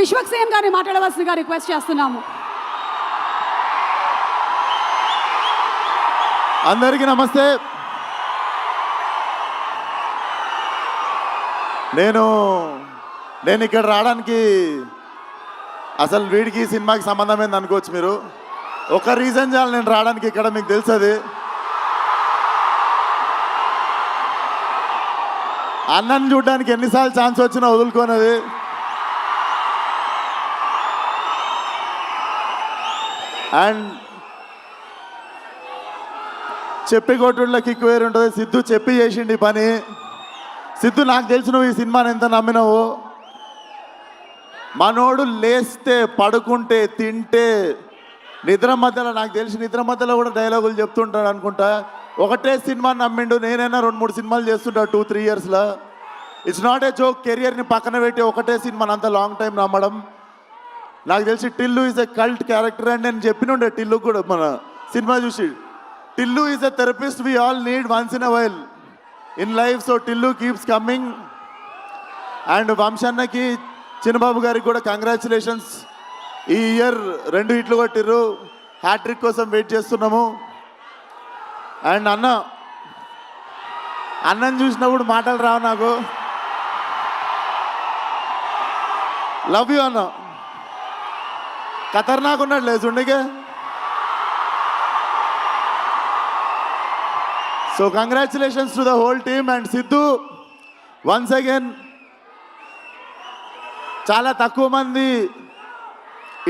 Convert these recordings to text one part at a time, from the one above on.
విశ్వక్సేన్ గారిని మాట్లాడవలసిందిగా రిక్వెస్ట్ చేస్తున్నాము. అందరికీ నమస్తే. నేను నేను ఇక్కడ రావడానికి అసలు వీడికి సినిమాకి సంబంధం ఏంది అనుకోవచ్చు మీరు. ఒక రీజన్ చాలు నేను రావడానికి ఇక్కడ మీకు తెలుసది. అన్నం చూడడానికి ఎన్నిసార్లు ఛాన్స్ వచ్చినా వదులుకోనది. అండ్ చెప్పి కొట్టుళ్ళ కిక్ వేరు ఉంటుంది. సిద్ధు చెప్పి చేసిండి ఈ పని. సిద్ధు నాకు తెలిసి నువ్వు ఈ సినిమాని ఎంత నమ్మినావు. మనోడు లేస్తే పడుకుంటే తింటే నిద్ర మధ్యలో నాకు తెలిసి నిద్ర మధ్యలో కూడా డైలాగులు చెప్తుంటాడు అనుకుంటా. ఒకటే సినిమా నమ్మిండు నేనైనా రెండు మూడు సినిమాలు చేస్తుంటా టూ త్రీ ఇయర్స్లో. ఇట్స్ నాట్ ఏ జోక్ కెరియర్ని పక్కన పెట్టి ఒకటే సినిమాని అంత లాంగ్ టైం నమ్మడం. నాకు తెలిసి Tillu is a cult character అని నేను చెప్పినుండే టిల్లు కూడా మన సినిమా చూసి. Tillu is a therapist we all need once in a while in life so Tillu keeps coming and వంశన్నకి Chinnababu గారికి కూడా కంగ్రాచులేషన్స్ ఈ ఇయర్ రెండు హిట్లు కొట్టిర్రు. హ్యాట్రిక్ కోసం వెయిట్ చేస్తున్నాము. అండ్ అన్న అన్నం చూసినప్పుడు మాటలు రావు నాకు. లవ్ యూ అన్న. ఖతర్నాక్ ఉన్నాడు లేదు ఉండికే so congratulations to the whole team and Siddhu once again చాలా తక్కువ మంది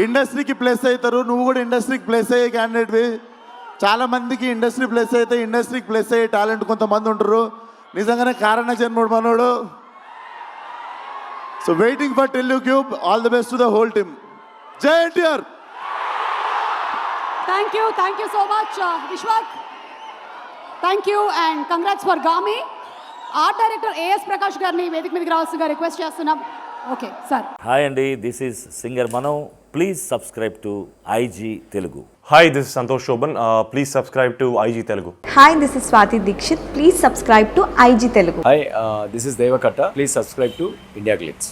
ఇండస్ట్రీకి ప్లేస్ అవుతారు. నువ్వు కూడా ఇండస్ట్రీకి ప్లేస్ అయ్యే క్యాండిడేట్వి చాలా మందికి ఇండస్ట్రీ ప్లేస్ అయితే ఇండస్ట్రీకి ప్లేస్ అయ్యే టాలెంట్ కొంతమంది ఉంటారు. నిజంగానే కారణ జన్ముడు మనోడు. So waiting for Tillu cube all the best to the whole team Jai NTR. Thank you thank you so much Vishwak thank you and congrats for Gaami art director AS Prakash గారిని వేదిక మీదకి రావాల్సిందిగా request చేస్తున్నాం. Okay sir hi అండి this is singer Mano please subscribe to IG Telugu Hi, this is Santosh Shoban. Uh, please subscribe to IG Telugu. Hi this is Swathi Deekshith please subscribe to IG Telugu hi this is Devakatta please subscribe to India glitz